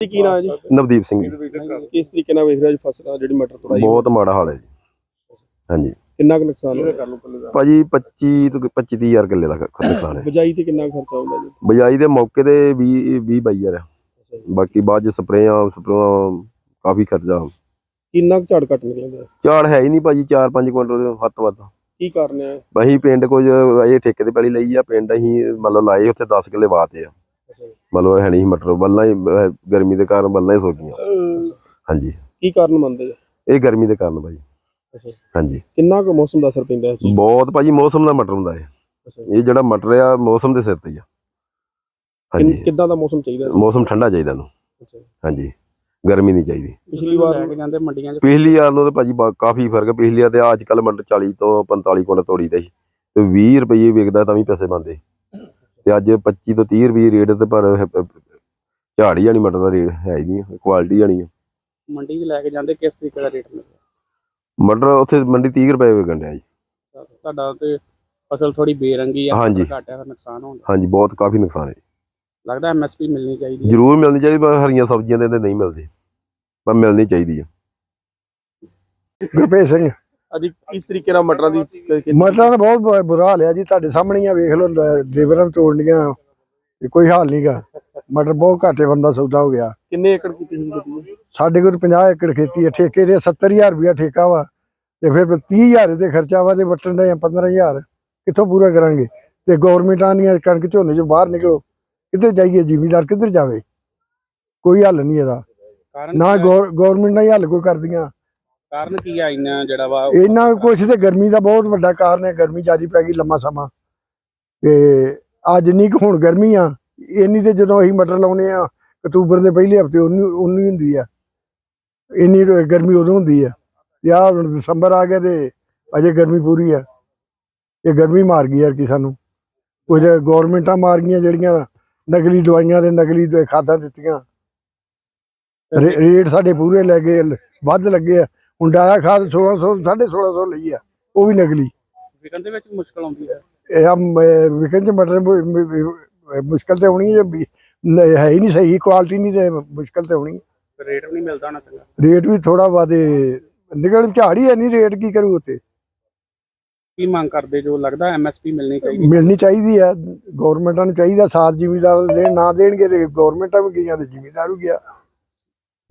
ਤੇ ਕੀ ਨਾਮ ਹੈ ਜੀ? ਨਵਦੀਪ ਸਿੰਘ ਜੀ। ਕਿਸ ਤਰੀਕੇ ਨਾਲ ਵੇਖ ਰਿਹਾ ਜੀ ਫਸਲ ਜਿਹੜੀ ਮਟਰ ਤੋੜਾਈ ਬਹੁਤ ਮਾੜਾ ਹਾਲ ਹੈ ਜੀ। ਹਾਂਜੀ। ਕਿੰਨਾ ਕੁ ਨੁਕਸਾਨ ਹੋਇਆ? ਭਾਜੀ 25 ਤੋਂ 25 ਤੀਹ ਹਜ਼ਾਰ ਕਿੱਲੇ ਦਾ ਨੁਕਸਾਨ ਹੈ। ਬਜਾਈ ਤੇ ਕਿੰਨਾ ਖਰਚਾ ਹੁੰਦਾ ਜੀ? ਬਜਾਈ ਦੇ ਮੌਕੇ ਤੇ 20 20 ਬਾਈ ਹਜ਼ਾਰ ਹੈ। ਬਾਕੀ ਬਾਅਦ ਚ ਸਪਰੇਆਂ ਸਪਰੇਆਂ ਕਾਫੀ ਖਰਚਾ। ਕਿੰਨਾ ਕੁ ਝਾੜ ਘੱਟ ਨਿਕਲਦਾ ਝਾੜ ਹੈ ਹੀ ਨਹੀਂ ਭਾਜੀ 4-5 ਕੁਇੰਟਲ ਵੱਧ ਤੋਂ ਵੱਧ। ਕੀ ਕਾਰਨ ਹੈ? ਅਸੀਂ ਪਿੰਡ ਕੁਝ ਇਹ ਠੇਕੇ ਤੇ ਪੈਲੀ ਲਈ ਆ ਪਿੰਡ ਅਸੀਂ ਮਤਲਬ ਲਾਏ ਉੱਥੇ 10 ਕਿੱਲੇ ਵਾਤੇ ਆ। ਮਤਲਬ ਹੈ ਨਹੀਂ ਮਟਰ ਬੱਲਾਂ ਹੀ ਅਹ, ਗਰਮੀ ਦੇ ਕਾਰਨ ਬੱਲਾਂ ਹੀ ਸੋਕੀਆਂ ਹਾਂਜੀ। ਕੀ ਕਾਰਨ ਮੰਨਦੇ ਜੀ? ਇਹ ਗਰਮੀ ਦੇ ਕਾਰਨ ਭਾਜੀ। ਅੱਛਾ। ਹਾਂਜੀ। ਕਿੰਨਾ ਕੁ ਮੌਸਮ ਦਾ ਅਸਰ ਪੈਂਦਾ ਹੈ ਜੀ ਬਹੁਤ ਭਾਜੀ ਮੌਸਮ ਦਾ ਮਟਰ ਹੁੰਦਾ ਹੈ ਅੱਛਾ। ਇਹ ਜਿਹੜਾ ਮਟਰ ਆ ਮੌਸਮ ਦੇ ਸਿਰ ਤੇ ਹੀ ਆ। ਹਾਂਜੀ। ਕਿੱਦਾਂ ਦਾ ਮੌਸਮ ਚਾਹੀਦਾ? ਮੌਸਮ ਠੰਡਾ ਚਾਹੀਦਾ ਨੂੰ ਅੱਛਾ। ਹਾਂਜੀ। ਗਰਮੀ ਨਹੀਂ ਚਾਹੀਦੀ। ਪਿਛਲੀ ਵਾਰ ਲੈ ਕੇ ਜਾਂਦੇ ਮੰਡੀਆਂ 'ਚ। ਪਿਛਲੀ ਵਾਰ ਨੂੰ ਤੇ ਭਾਜੀ ਬਾ- ਕਾਫੀ ਫ਼ਰਕ ਹੈ ਪਿਛਲੀ ਵਾਰ ਤੇ ਅੱਜ ਕੱਲ ਮਟਰ 40 ਤੋਂ 45 ਕੁਇੰਟਲ ਤੋੜੀ ਦਾ ਸੀ। ਤੇ 20 ਰੁਪਏ ਵਿਕਦਾ ਤਾਂ ਵੀ ਪੈਸੇ ਬੰਦੇ ਤੇ ਅੱਜ 25 ਤੋਂ 30 ਰੁਪਏ ਰੇਟ ਤੇ ਪਰ ਝਾੜ ਜਾਣੀ ਮਟਰ ਦਾ ਰੇਟ ਹੈ ਹੀ ਨਹੀਂ ਕੁਆਲਿਟੀ ਜਾਣੀ ਹੈ ਮੰਡੀ 'ਚ ਲੈ ਕੇ ਜਾਂਦੇ ਕਿਸ ਤਰੀਕੇ ਦਾ ਰੇਟ ਮਿਲਦਾ? ਮਟਰ ਉੱਥੇ ਮੰਡੀ 30 ਰੁਪਏ ਵਿਕਣ ਡਿਆ ਜੀ। ਤੁਹਾਡਾ ਤੇ ਫਸਲ ਥੋੜੀ ਬੇਰੰਗੀ ਆ ਹਾਂਜੀ। ਘਾਟਿਆਂ ਦਾ ਨੁਕਸਾਨ ਹੁੰਦਾ ਹਾਂਜੀ ਬਹੁਤ ਕਾਫੀ ਨੁਕਸਾਨ ਹੈ। ਲੱਗਦਾ ਐਮਐਸਪੀ ਮਿਲਣੀ ਚਾਹੀਦੀ ਹੈ ਜ਼ਰੂਰ ਮਿਲਣੀ ਚਾਹੀਦੀ ਪਰ ਹਰੀਆਂ ਸਬਜ਼ੀਆਂ ਦੇ ਤੇ ਨਹੀਂ ਮਿਲਦੀ। ਪਰ ਮਿਲਣੀ ਚਾਹੀਦੀ ਹੈ ਗੁਰਪ੍ਰੀਤ ਸਿੰਘ ਅੱਜ ਕਿਸ ਤਰੀਕੇ ਨਾਲ ਮਟਰਾਂ ਦੀ ਕ- ਖੇਤੀ- ਮਟਰਾਂ ਦਾ ਬਹੁਤ ਬੁ- ਬੁਰਾ ਹਾਲ ਹੈ ਜੀ ਤੁਹਾਡੇ ਸਾਹਮਣੇ ਹੀ ਆ ਵੇਖ ਲਓ ਲੇਬਰਾਂ ਤੋੜਨੀਆਂ ਤੇ ਕੋਈ ਹਾਲ ਨਹੀਂਗਾ ਮਟਰ ਬਹੁਤ ਘਾਟੇ ਬੰਦਾ ਸੌਦਾ ਹੋ ਗਿਆ। ਕਿੰਨੇ ਏਕੜ ਕੀਤੀ ਸੀ खेती? ਸਾਡੇ ਕੋਲ 50 ਏਕੜ ਖੇਤੀ ਹੈ ਠੇਕੇ ਦੇ 70000 ਰੁਪਇਆ ਠੇਕਾ ਵਾ ਤੇ ਫਿਰ 30000 ਦੇ ਖਰਚਾ ਵਾ ਤੇ ਵਟਣ ਦੇ 15000 ਕਿੱਥੋਂ ਪੂਰਾ ਕਰਾਂਗੇ? ਤੇ ਗਵਰਨਮੈਂਟਾਂ ਦੀਆਂ ਕਣਕ ਝੋਨੇ ਚੋਂ ਬਾਹਰ ਨਿਕਲੋ ਕਿੱਧਰ ਜਾਈਏ ਜ਼ਿਮੀਦਾਰ ਕਿੱਧਰ ਜਾਵੇ? ਕੋਈ ਹੱਲ ਨਹੀਂ ਇਹਦਾ। ਕਾਰਨ ਨਾ ਆ- ਗਵਰਨਮੈਂਟਾਂ ਹੀ ਹੱਲ ਕੋਈ ਕਰਦੀਆਂ। ਕਾਰਨ ਕੀ ਆ ਇੰਨਾ ਜਿਹੜਾ ਵਾ? ਇਹਨਾਂ ਕੁਛ ਤੇ ਗਰਮੀ ਦਾ ਬਹੁਤ ਵੱਡਾ ਕਾਰਨ ਹੈ ਗਰਮੀ ਜ਼ਿਆਦੀ ਪੈ ਗਈ ਲੰਮਾ ਸਮਾਂ। ਤੇ ਅੱਜ ਨਹੀਂ ਕੁ ਹੁਣ ਗਰਮੀ ਆ ਇੰਨੀ ਤੇ ਜਦੋਂ ਅਸੀਂ ਮਟਰ ਲਾਉਨੇ ਆ ਅਕਤੂਬਰ ਦੇ ਪਹਿਲੇ ਹਫ਼ਤੇ ਉਨੀ ਉਨੀ ਹੁੰਦੀ ਆ। ਇੰਨੀ ਗਰਮੀ ਉਦੋਂ ਹੁੰਦੀ ਆ। ਤੇ ਹੁਣ ਦਸੰਬਰ ਆ ਗਿਆ ਤੇ ਅਜੇ ਗਰਮੀ ਪੂਰੀ ਆ। ਇਹ ਗਰਮੀ ਮਾਰ ਗਈ ਯਾਰ ਕਿ ਸਾਨੂੰ। ਕੁਝ ਗਵਰਨਮੈਂਟਾਂ ਮਾਰ ਗਈਆਂ ਜਿਹੜੀਆਂ ਨਕਲੀ ਦਵਾਈਆਂ ਦੇ ਨਕਲੀ ਖਾਦਾਂ ਦਿੱਤੀਆਂ। ਰੇਟ ਸਾਡੇ ਪੂਰੇ ਲੈ ਗਏ ਵੱਧ ਲੱਗੇ ਆ। ਹੁਣ ਡਾਇਆ ਖਾਦ 1600 1650 ਲਈ ਆ ਉਹ ਵੀ ਨਕਲੀ। ਵਿਕਣ ਦੇ ਵਿੱਚ ਮੁਸ਼ਕਲ ਆਉਂਦੀ ਹੈ। ਇਹ ਆ ਮ- ਵਿਕਣ ਚ ਮਟਰ ਮੁ- ਮੁ- ਮੁ- ਮੁਸ਼ਕਲ ਤੇ ਹੋਣੀ ਹੈ ਵੀ ਨ- ਹੈ ਹੀ ਨਹੀਂ ਸਹੀ ਕੁਆਲਿਟੀ ਨਹੀਂ ਤੇ ਮੁਸ਼ਕਲ ਤੇ ਹੋਣੀ ਰੇਟ ਵੀ ਨਹੀਂ ਮਿਲਦਾ ਨਾ ਚੰਗਾ। ਰੇਟ ਵੀ ਥੋੜਾ ਵਾਦੇ ਨਿਕਲ ਝਾੜੀ ਹੈ ਨਹੀਂ ਰੇਟ ਕੀ ਕਰੂ ਉਤੇ ਕੀ ਮੰਗ ਕਰਦੇ ਜੋ ਲੱਗਦਾ ਐਮਐਸਪੀ ਮਿਲਣੀ ਚਾਹੀਦੀ? ਮਿਲਣੀ ਚਾਹੀਦੀ ਆ ਗਵਰਨਮੈਂਟਾਂ ਨੂੰ ਚਾਹੀਦਾ ਸਾਥ ਜ਼ਿਮੀਦਾਰ ਦੇਣ ਨਾ ਦੇਣਗੇ ਤੇ ਗਵਰਨਮੈਂਟਾਂ ਵੀ ਗਈਆਂ ਤੇ ਜ਼ਿਮੀਦਾਰ ਵੀ ਗਿਆ।